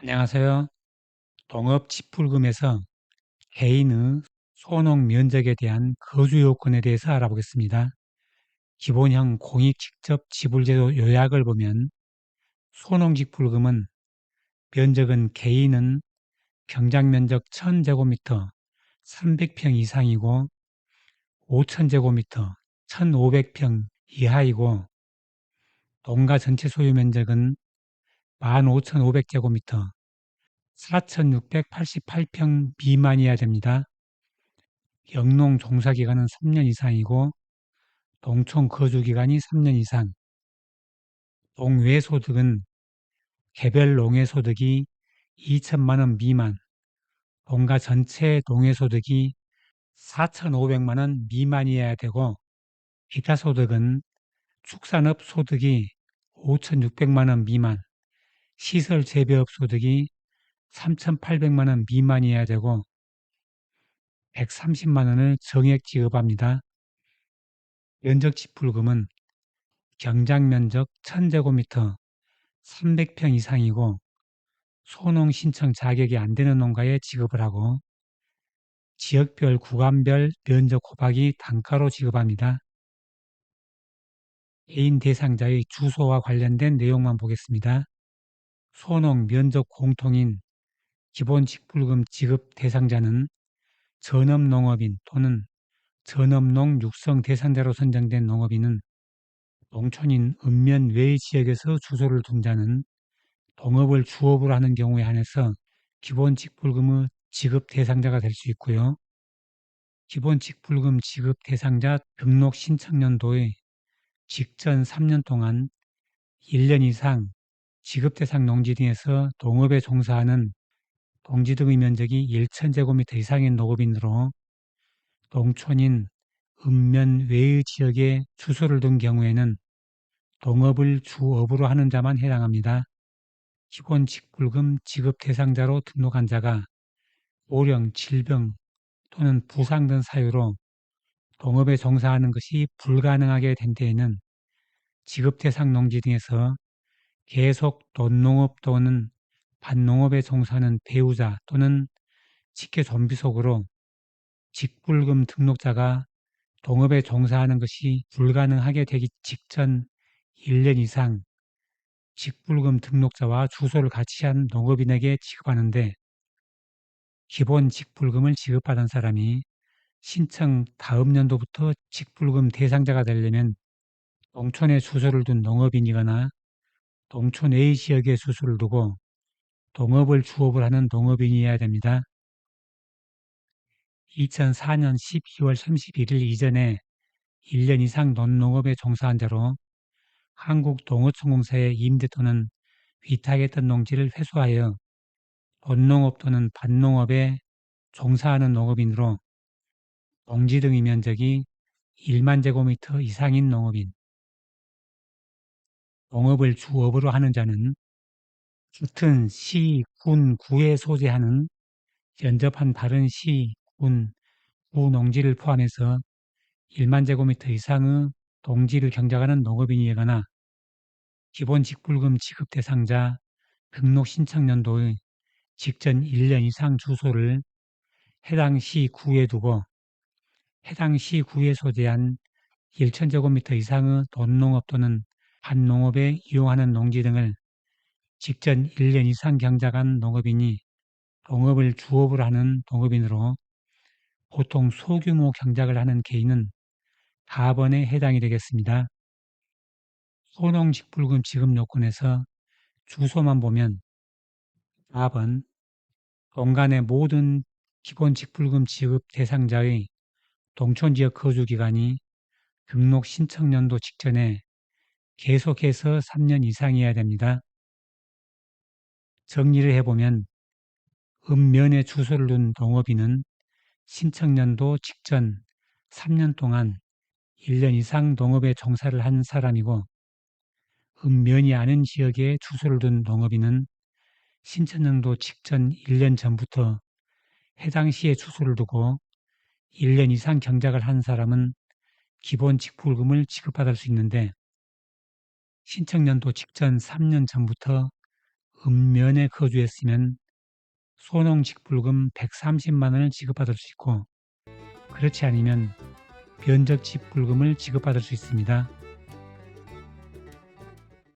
안녕하세요. 동업지불금에서 개인의 소농 면적에 대한 거주 요건에 대해서 알아보겠습니다. 기본형 공익 직접 지불제도 요약을 보면 소농직불금은 면적은 개인은 경작면적 1000제곱미터 300평 이상이고 5000제곱미터 1500평 이하이고 동가 전체 소유 면적은 15,500제곱미터 4,688평 미만이어야 됩니다. 영농 종사 기간은 3년 이상이고 동총 거주 기간이 3년 이상 동외소득은 개별 농해 소득이 2천만 원 미만 동가 전체 동해소득이 4,500만 원 미만이어야 되고 기타 소득은 축산업 소득이 5,600만 원 미만 시설 재배업 소득이 3,800만 원 미만이어야 되고 130만 원을 정액 지급합니다. 면적 지불금은 경작면적 1000제곱미터 300평 이상이고 소농 신청 자격이 안 되는 농가에 지급을 하고 지역별 구간별 면적 호박이 단가로 지급합니다. 개인 대상자의 주소와 관련된 내용만 보겠습니다. 소농 면적 공통인 기본 직불금 지급 대상자는 전업농업인 또는 전업농 육성 대상자로 선정된 농업인은 농촌인 읍면 외의 지역에서 주소를 둔 자는 동업을 주업으로 하는 경우에 한해서 기본 직불금의 지급 대상자가 될 수 있고요. 기본 직불금 지급 대상자 등록 신청년도의 직전 3년 동안 1년 이상 지급 대상 농지 등에서 동업에 종사하는 동지 등의 면적이 1천제곱미터 이상인 농업인으로 농촌인 읍면 외의 지역에 주소를 둔 경우에는 동업을 주업으로 하는 자만 해당합니다. 기본 직불금 지급 대상자로 등록한 자가 오령, 질병 또는 부상 등 사유로 동업에 종사하는 것이 불가능하게 된 때에는 지급 대상 농지 등에서 계속 돈농업 또는 반농업에 종사하는 배우자 또는 직계 좀비속으로 직불금 등록자가 동업에 종사하는 것이 불가능하게 되기 직전 1년 이상 직불금 등록자와 주소를 같이 한 농업인에게 지급하는데 기본 직불금을 지급받은 사람이 신청 다음 년도부터 직불금 대상자가 되려면 농촌에 주소를 둔 농업인이거나 농촌 A 지역에 주소를 두고 동업을 주업을 하는 농업인이어야 됩니다. 2004년 12월 31일 이전에 1년 이상 논농업에 종사한 자로 한국동어총공사에 임대 또는 위탁했던 농지를 회수하여 논농업 또는 반농업에 종사하는 농업인으로 농지 등의 면적이 1만 제곱미터 이상인 농업인 농업을 주업으로 하는 자는 같은 시, 군, 구에 소재하는 연접한 다른 시, 군, 구 농지를 포함해서 1만 제곱미터 이상의 동지를 경작하는 농업인이거나 기본 직불금 지급 대상자 등록 신청년도의 직전 1년 이상 주소를 해당 시 구에 두고 해당 시 구에 소재한 1천제곱미터 이상의 돈농업 또는 반농업에 이용하는 농지 등을 직전 1년 이상 경작한 농업인이 동업을 주업으로 하는 동업인으로 보통 소규모 경작을 하는 개인은 다번에 해당이 되겠습니다. 소농직불금 지급 요건에서 주소만 보면 4번 동간의 모든 기본 직불금 지급 대상자의 동촌지역 거주기간이 등록 신청년도 직전에 계속해서 3년 이상이어야 됩니다. 정리를 해보면 읍면에 주소를 둔 동업인은 신청년도 직전 3년 동안 1년 이상 농업에 종사를 한 사람이고 읍면이 아닌 지역에 주소를 둔 농업인은 신청년도 직전 1년 전부터 해당 시에 주소를 두고 1년 이상 경작을 한 사람은 기본 직불금을 지급받을 수 있는데 신청년도 직전 3년 전부터 읍면에 거주했으면 소농직불금 130만 원을 지급받을 수 있고 그렇지 않으면 변적직불금을 지급받을 수 있습니다.